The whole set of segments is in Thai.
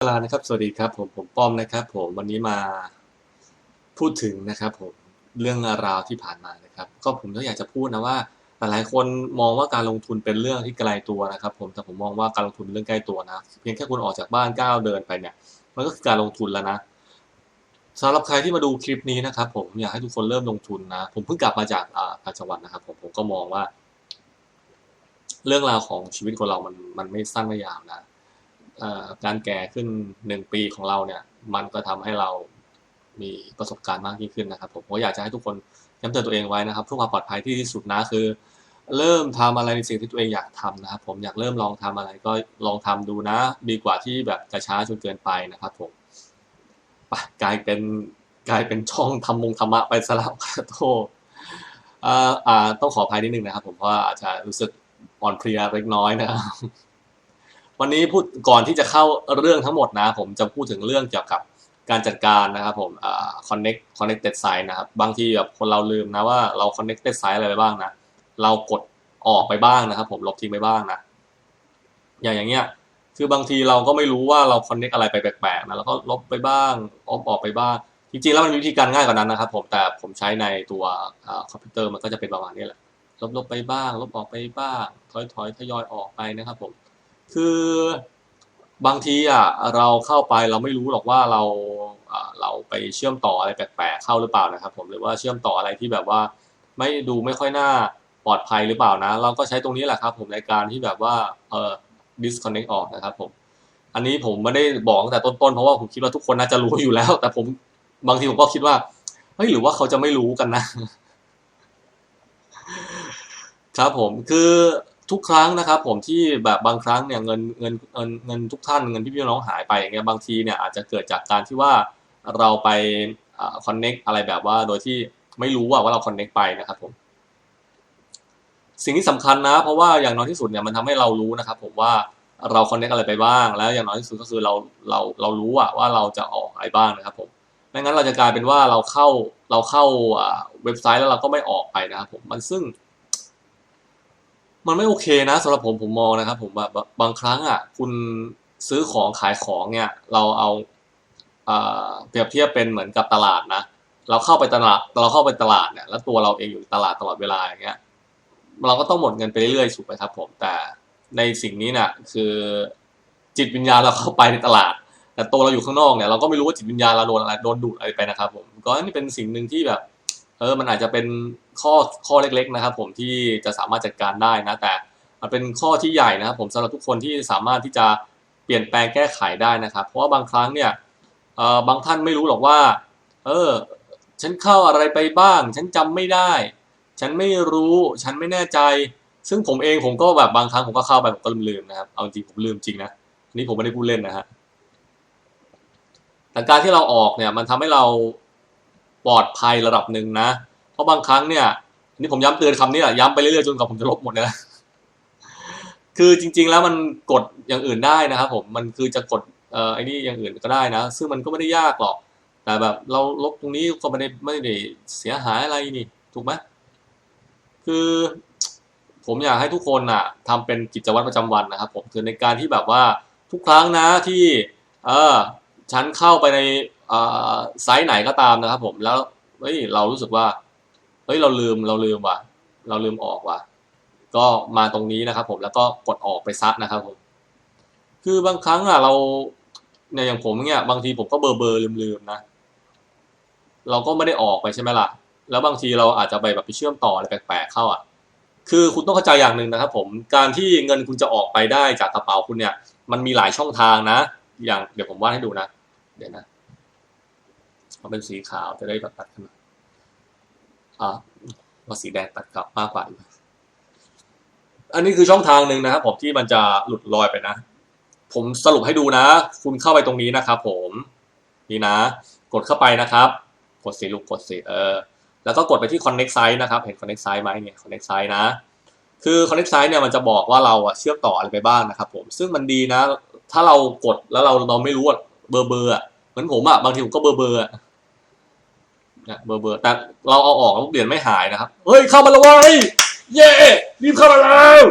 เวลานะครับสวัสดีครับผมผมป้อมนะครับ ผมวันนี้มาพูดถึงนะครับ ผมเรื่องราวที่ผ่านมานะครับ ก็ผมก็อยากจะพูดนะว่า หลายๆคนมองว่าการลงทุนเป็นเรื่องที่ไกลตัวนะครับ ผมแต่ผมมองว่าการลงทุนเป็นเรื่องใกล้ตัวนะเพียงแค่คุณออกจากบ้านก้าวเดินไปเนี่ย มันก็คือการลงทุนแล้วนะสำหรับใครที่มาดูคลิปนี้นะครับ ผมอยากให้ทุกคนเริ่มลงทุนนะผมเพิ่งกลับมาจากอ่าต่างจังหวัดนะครับ ผมผมก็มองว่า เรื่องราวของชีวิตคนเรามันมันไม่สั้นไม่ยาวนะ การแก่ขึ้นหนึ่งปีของเราเนี่ย มันก็ทำให้เรามีประสบการณ์มากยิ่งขึ้นนะครับ ผมก็อยากจะให้ทุกคนย้ำเตือนตัวเองไว้นะครับเพื่อความปลอดภัยที่ที่สุดนะคือ เริ่มทำอะไรในสิ่งที่ตัวเองอยากทำนะครับ ผมอยากเริ่มลองทำอะไรก็ลองทำดูนะ ดีกว่าที่แบบจะช้าจนเกินไปนะครับ ผมกลายเป็นกลายเป็นช่องทำมงธรรมะไปสลับขอโทษอ่าต้องขออภัยนิดนึงนะครับ ผมเพราะว่าอาจจะรู้สึกอ่อนเพลียเล็กน้อยนะครับ วันนี้พูดก่อนที่จะเข้าเรื่องทั้งหมดนะ ผมจะพูดถึงเรื่องเกี่ยวกับการจัดการนะครับผมอ่า connect connected site นะครับ บางทีแบบคนเราลืมนะว่าเรา connected site อะไรไปบ้างนะ เรากดออกไปบ้างนะครับ ผมลบทิ้งไปบ้างนะ อย่างอย่างเงี้ย คือบางทีเราก็ไม่รู้ว่าเรา connect อะไรไปแปลกๆนะแล้วก็ลบไปบ้างออฟออกไปบ้าง จริงๆ แล้วมันมีวิธีการง่ายกว่านั้นนะครับ ผมแต่ผมใช้ในตัวคอมพิวเตอร์มันก็จะเป็นประมาณนี้แหละลบลบไปบ้าง ลบออกไปบ้าง ถอยถอยทยอยออกไปนะครับ ผม คือบางทีอะเราเข้าไปเราไม่รู้หรอกว่าเราเราไปเชื่อมต่ออะไรแปลกๆเข้าหรือเปล่านะครับ ผมหรือว่าเชื่อมต่ออะไรที่แบบว่าไม่ดูไม่ค่อยน่าปลอดภัยหรือเปล่านะ เราก็ใช้ตรงนี้แหละครับ ผมในการที่แบบว่าเอ่อ disconnect ออกนะครับ ผม อันนี้ผมไม่ได้บอกตั้งแต่ต้นๆเพราะว่าผมคิดว่าทุกคนน่าจะรู้อยู่แล้ว แต่ผมบางทีผมก็คิดว่าเฮ้ยหรือว่าเขาจะไม่รู้กันนะ ครับผมคือ ทุกครั้งนะครับผมที่แบบบางครั้งเนี่ยเงินเงินเงินเงินทุกท่านเงินพี่พี่น้องหายไปอย่างเงี้ยบางทีเนี่ยอาจจะเกิดจากการที่ว่าเราไปคอนเน็กอะไรแบบว่าโดยที่ไม่รู้ว่าว่าเราคอนเน็กไปนะครับผมสิ่งที่สำคัญนะ เพราะว่าอย่างน้อยที่สุดเนี่ยมันทำให้เรารู้นะครับผมว่าเราคอนเน็กอะไรไปบ้าง แล้วอย่างน้อยที่สุดก็คือเราเราเรารู้อะว่าเราจะออกอะไรบ้างนะครับผมไม่งั้นเราจะกลายเป็นว่าเราเข้าเราเข้าเว็บไซต์แล้วเราก็ไม่ออกไปนะครับผมมันซึ่ง มันไม่โอเคนะสำหรับผมผมมองนะครับ ผมแบบบางครั้งอะ คุณซื้อของขายของเนี่ย เราเอาเปรียบเทียบเป็นเหมือนกับตลาดนะเราเข้าไปตลาดเราเข้าไปตลาดเนี่ยแล้วตัวเราเองอยู่ตลาดตลอดเวลาอย่างเงี้ยเราก็ต้องหมดเงินไปเรื่อยๆถูกไหมครับ ผมแต่ในสิ่งนี้เนี่ยคือจิตวิญญาณเราเข้าไปในตลาด แต่ตัวเราอยู่ข้างนอกเนี่ยเราก็ไม่รู้ว่าจิตวิญญาณเราโดนอะไรโดนดูดอะไรไปนะครับ ผมก็นี่เป็นสิ่งหนึ่งที่แบบ เออมันอาจจะเป็นข้อข้อเล็ก ๆนะครับ ผมที่จะสามารถจัดการได้นะ แต่มันเป็นข้อที่ใหญ่นะครับ ผมสำหรับทุกคนที่สามารถที่จะเปลี่ยนแปลงแก้ไขได้นะครับ เพราะว่าบางครั้งเนี่ยเออบางท่านไม่รู้หรอกว่า เออ ฉันเข้าอะไรไปบ้าง ฉันจำไม่ได้ ฉันไม่รู้ ฉันไม่แน่ใจ ซึ่งผมเองผมก็แบบบางครั้งผมก็เข้าไปผมก็ลืมนะครับ เอาจริงผมลืมจริงนะนี่ผมไม่ได้พูดเล่นนะฮะแต่การที่เราออกเนี่ยมันทำให้เรา ปลอดภัยระดับหนึ่งนะ เพราะบางครั้งเนี่ยนี่ผมย้ำเตือนคำนี้แหละย้ำไปเรื่อยๆจนกว่าผมจะลบหมดเลยนะคือจริง ๆ แล้วมันกดอย่างอื่นได้นะครับผมมันคือจะกดเอ่อไอ้นี่อย่างอื่นก็ได้นะ ซึ่งมันก็ไม่ได้ยากหรอก แต่แบบเราลบตรงนี้ก็ไม่ได้ไม่ได้เสียหายอะไรนี่ถูกไหมคือผมอยากให้ทุกคนอะทำเป็นกิจวัตรประจำวันนะครับ ผมคือในการที่แบบว่าทุกครั้งนะที่เออฉันเข้าไปใน ไซต์ไหนก็ตามนะครับ ผมแล้วเฮ้ยเรารู้สึกว่าเฮ้ยเราลืมเราลืมว่ะ เราลืมออกว่ะ ก็มาตรงนี้นะครับ ผมแล้วก็กดออกไปซักนะครับผม คือบางครั้งอะเราเนี่ยอย่างผมเนี่ยบางทีผมก็เบอร์เบอร์ลืมลืมนะ เราก็ไม่ได้ออกไปใช่ไหมล่ะ แล้วบางทีเราอาจจะไปแบบไปเชื่อมต่ออะไรแปลกๆเข้าอะ คือคุณต้องเข้าใจอย่างหนึ่งนะครับ ผมการที่เงินคุณจะออกไปได้จากกระเป๋าคุณเนี่ย มันมีหลายช่องทางนะ อย่างเดี๋ยวผมวาดให้ดูนะ เดี๋ยวนะ เอาเป็นสีขาวจะได้ตัดตัดขึ้นมาอ่าว่าสีแดงตัดกลับมากกว่าอันนี้คือช่องทางหนึ่งนะครับผมที่มันจะหลุดลอยไปนะ ผมสรุปให้ดูนะ คุณเข้าไปตรงนี้นะครับผมนี่นะ กดเข้าไปนะครับ กดสีลูกกดสีเออแล้วก็กดไปที่ connect site นะครับ เห็น connect site ไหมเนี่ย connect site นะ คือ connect site เนี่ยมันจะบอกว่าเราเชื่อมต่ออะไรไปบ้างนะครับผม ซึ่งมันดีนะ ถ้าเรากดแล้วเราเราไม่รู้ว่าเบอร์เบอร์อะ เหมือนผมอะ บางทีผมก็เบอร์เบอร์อะ นะเบอร์เบอร์แต่เราเอาออกแล้วเหรียญไม่หายนะครับ เฮ้ย เข้ามาแล้วเว้ยเย้รีบเข้ามาแล้ว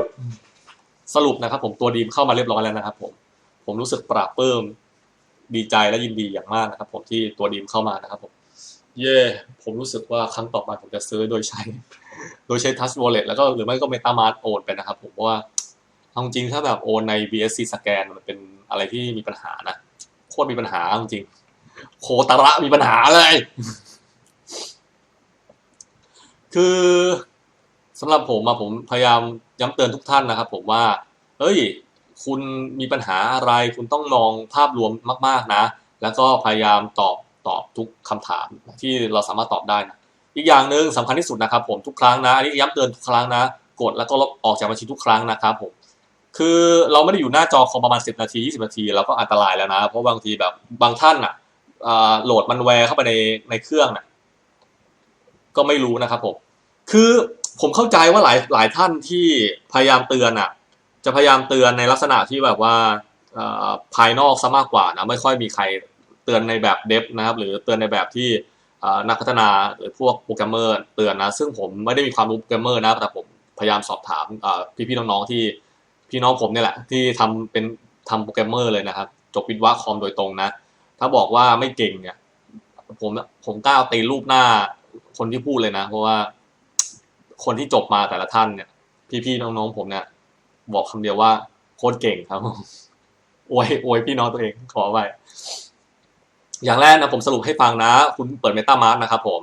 สรุปนะครับ ผมตัวดีมเข้ามาเรียบร้อยแล้วนะครับ ผม ผมรู้สึกปราบเพิ่มดีใจและยินดีอย่างมากนะครับ ผมที่ตัวดีมเข้ามานะครับ ผม เย่ผมรู้สึกว่าครั้งต่อไปผมจะซื้อโดยใช้ โดยใช้ Touch Wallet แล้วก็หรือไม่ก็ MetaMask โอนไปนะครับ ผมเพราะว่าเอาจริงถ้าแบบโอนใน BSC สแกนมันเป็นอะไรที่มีปัญหานะโคตรมีปัญหาเอาจริงโคตระมีปัญหาเลย คือสำหรับผมอะผมพยายามย้ำเตือนทุกท่านนะครับ ผมว่า เฮ้ย คุณมีปัญหาอะไร คุณต้องมองภาพรวมมาก ๆนะ แล้วก็พยายามตอบตอบทุกคำถามที่เราสามารถตอบได้นะอีกอย่างหนึ่งสำคัญที่สุดนะครับ ผมทุกครั้งนะอันนี้ย้ำเตือนทุกครั้งนะ กดแล้วก็ลบออกจากบัญชีทุกครั้งนะครับผมคือเราไม่ได้อยู่หน้าจอคอมประมาณ 10 นาที 20 นาทีเราก็อันตรายแล้วนะ เพราะบางทีแบบบางท่านอะอ่าโหลดมันแวร์เข้าไปในในเครื่องน่ะ ก็ไม่รู้นะครับผมคือผมเข้าใจว่าหลายหลายท่านที่พยายามเตือนอะ จะพยายามเตือนในลักษณะที่แบบว่าภายนอกซะมากกว่านะไม่ค่อยมีใครเตือนในแบบเดฟนะครับ หรือเตือนในแบบที่นักพัฒนาหรือพวกโปรแกรมเมอร์เตือนนะ ซึ่งผมไม่ได้มีความรู้โปรแกรมเมอร์นะแต่ผมพยายามสอบถามพี่ๆน้องๆที่พี่น้องผมเนี่ยแหละ ที่ทำเป็นทำโปรแกรมเมอร์เลยนะครับ จบวิศวะคอมโดยตรงนะ ถ้าบอกว่าไม่เก่งเนี่ยผมผมกล้าเอาตีรูปหน้า คนที่พูดเลยนะ เพราะว่า คนที่จบมาแต่ละท่านเนี่ย พี่ๆน้องๆผมเนี่ย บอกคำเดียวว่าโคตรเก่งครับอวยอวยพี่น้องตัวเองขอไปอย่างแรกนะผมสรุปให้ฟังนะ คุณเปิด MetaMask นะครับผม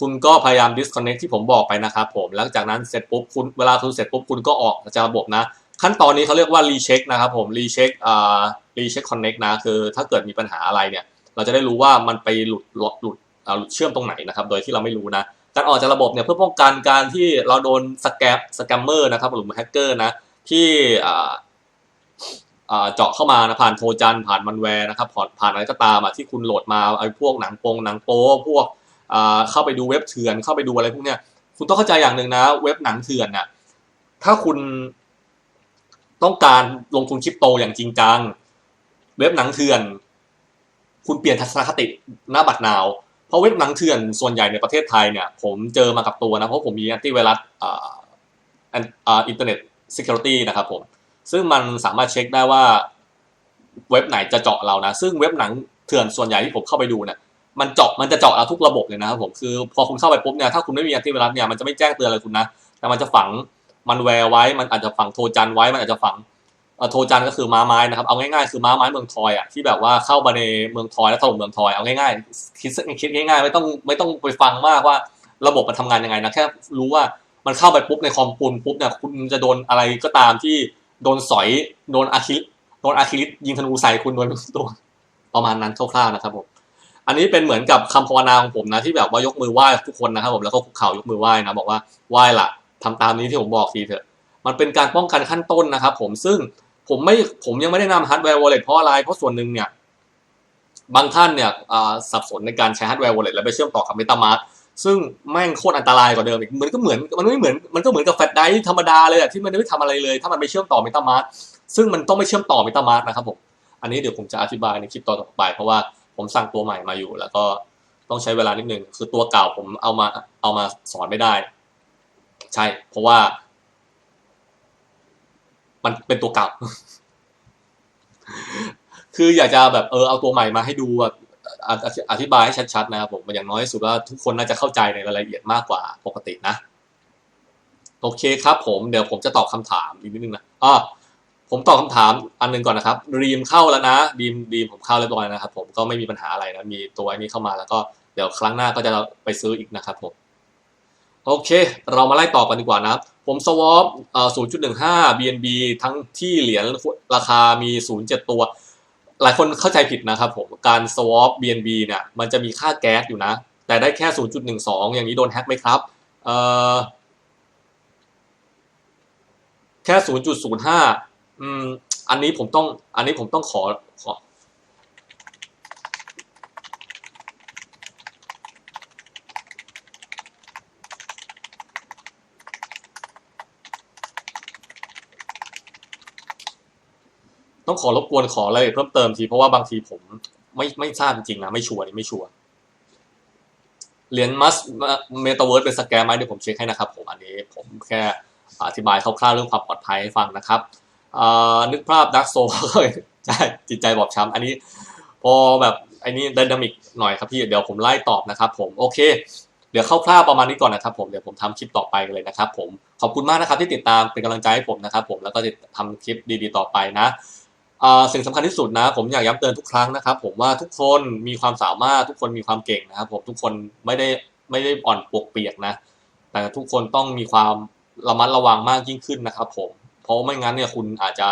คุณก็พยายาม disconnect ที่ผมบอกไปนะครับผมแล้วจากนั้นเสร็จปุ๊บคุณเวลาคุณเสร็จปุ๊บคุณก็ออกจากระบบนะ ขั้นตอนนี้เขาเรียกว่า recheck นะครับผม recheck อ่า recheck connect นะ คือถ้าเกิดมีปัญหาอะไรเนี่ย เราจะได้รู้ว่ามันไปหลุดหลุด เชื่อมตรงไหนนะครับ โดยที่เราไม่รู้นะ การออกจากระบบเนี่ยเพื่อป้องกันการที่เราโดนสแกมสแกมเมอร์นะครับหรือแฮกเกอร์นะที่เจาะเข้ามานะผ่านโทรจันผ่านมันแวร์นะครับผ่านอะไรก็ตามอะที่คุณโหลดมาไอ้พวกหนังโปงหนังโป๊พวกเข้าไปดูเว็บเถื่อนเข้าไปดูอะไรพวกเนี้ยคุณต้องเข้าใจอย่างหนึ่งนะ เว็บหนังเถื่อนน่ะถ้าคุณต้องการลงทุนคริปโตอย่างจริงจัง เว็บหนังเถื่อน คุณเปลี่ยนทัศนคติหน้าบัตรนาว ราะเว็บหนังเถื่อนส่วนใหญ่ในประเทศไทยเนี่ยผมเจอมากับตัวนะเพราะผมมีแอนตี้ไวรัสอินเทอร์เน็ตซิเคียวริตี้นะครับผมซึ่งมันสามารถเช็คได้ว่าเว็บไหนจะเจาะเรานะ ซึ่งเว็บหนังเถื่อนส่วนใหญ่ที่ผมเข้าไปดูเนี่ยมันเจาะมันจะเจาะเราทุกระบบเลยนะครับผมคือพอคุณเข้าไปปุ๊บเนี่ยถ้าคุณไม่มีแอนตี้ไวรัสเนี่ยมันจะไม่แจ้งเตือนอะไรคุณนะแต่มันจะฝังมันแวร์ไว้มันอาจจะฝังโทรจันไว้มันอาจจะฝัง โทจันก็คือม้าไม้นะครับเอาง่ายๆคือม้าไม้เมืองทอยอะที่แบบว่าเข้ามาในเมืองทอยแล้วถล่มเมืองทอยเอาง่ายๆคิดคิดง่ายๆ ไม่ต้องไม่ต้องไปฟังมากว่าระบบมันทำงานยังไงนะแค่รู้ว่ามันเข้าไปปุ๊บในคอมปุนปุ๊บเนี่ยคุณจะโดนอะไรก็ตามที่โดนสอยโดนอาคิโดนอาคิลิสยิงธนูใส่คุณโดนโดนประมาณนั้นคร่าวๆนะครับผมอันนี้เป็นเหมือนกับคำภาวนาของผมนะที่แบบว่ายกมือไหว้ทุกคนนะครับผมแล้วก็คุกเข่ายกมือไหว้นะบอกว่าไหว้ละทำตามนี้ที่ผมบอกทีเถอะ มันเป็นการป้องกันขั้นต้นนะครับผมซึ่ง ผมไม่ผมยังไม่ได้นำฮาร์ดแวร์วอลเล็ตเพราะอะไร เพราะส่วนหนึ่งเนี่ย บางท่านเนี่ยสับสนในการใช้ฮาร์ดแวร์วอลเล็ตแล้วไปเชื่อมต่อกับ MetaMask ซึ่งแม่งโคตรอันตรายกว่าเดิมอีกมันก็เหมือนมันไม่เหมือนมันก็เหมือนกับแฟลชไดรฟ์ธรรมดาเลยอะที่มันไม่ทำอะไรเลย ถ้ามันไปเชื่อมต่อ MetaMask ซึ่งมันต้องไม่เชื่อมต่อ MetaMask นะครับผมอันนี้เดี๋ยวผมจะอธิบายในคลิปต่อไป เพราะว่าผมสั่งตัวใหม่มาอยู่ แล้วก็ต้องใช้เวลานิดนึงคือตัวเก่าผมเอามาเอามาสอนไม่ได้ ใช่ เพราะว่า มันเป็นตัวเก่า คืออยากจะแบบเออเอาตัวใหม่มาให้ดูแบบอธิอธิบายให้ชัดๆนะครับผมอย่างน้อยสุดว่าทุกคนน่าจะเข้าใจในรายละเอียดมากกว่าปกตินะ โอเคครับผมเดี๋ยวผมจะตอบคำถามอีกนิดนึงนะอ่าผมตอบคำถามอันหนึงก่อนนะครับดีมเข้าแล้วนะดีมดีมผมเข้าเรียบร้อยนะครับ ผมก็ไม่มีปัญหาอะไรนะมีตัวนี้เข้ามาแล้วก็เดี๋ยวครั้งหน้าก็จะไปซื้ออีกนะครับผม โอเค เรามาไล่ต่อกันดีกว่านะครับ ผมสวอปเอ่อ0.15 BNB ทั้งที่เหรียญราคามี0.7ตัว หลายคนเข้าใจผิดนะครับผม การ swap BNB เนี่ย มันจะมีค่าแก๊สอยู่นะ แต่ได้แค่0.12อย่างนี้โดนแฮ็กไหมครับเอ่อแค่0.05อืม อันนี้ผมต้อง อันนี้ผมต้องขอขอ ต้องขอรบกวนขอรายละเอียดเพิ่มเติมทีเพราะว่าบางทีผมไม่ไม่ทราบจริงๆนะไม่ชัวร์นี่ไม่ชัวร์เหรียญมัสเมตาเวิร์สเป็นสแกมไหมเดี๋ยวผมเช็คให้นะครับผมอันนี้ผมแค่อธิบายคร่าวๆเรื่องความปลอดภัยให้ฟังนะครับนึกภาพดักโซใช่จิตใจบอบช้ำอันนี้ผอแบบอ้นี่ไดนามิกหน่อยครับพี่เดี๋ยวผมไล่ตอบนะครับผมโอเค เดี๋ยวคร่าวๆประมาณนี้ก่อนนะครับผมเดี๋ยวผมทำคลิปต่อไปเลยนะครับผมขอบคุณมากนะครับที่ติดตามเป็นกำลังใจให้ผมนะครับผมแล้วก็จะทำคลิปดีๆ ต่อไปนะ สิ่งสำคัญที่สุดนะ ผมอยากย้ำเตือนทุกครั้งนะครับ ผมว่าทุกคนมีความสามารถทุกคนมีความเก่งนะครับ ผมทุกคนไม่ได้ไม่ได้อ่อนปวกเปียกนะ แต่ทุกคนต้องมีความระมัดระวังมากยิ่งขึ้นนะครับ ผมเพราะไม่งั้นเนี่ยคุณอาจจะ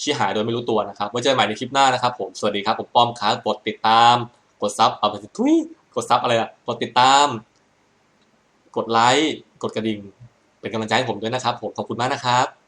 ชี้หายโดยไม่รู้ตัวนะครับไว้เจอกันใหม่ในคลิปหน้านะครับ ผมสวัสดีครับผมป้อมครับกดติดตาม กดซับเอาไปทุยกดซับอะไรอะกดติดตาม กดไลค์กดกระดิ่ง เป็นกำลังใจให้ผมด้วยนะครับ ผมขอบคุณมากนะครับ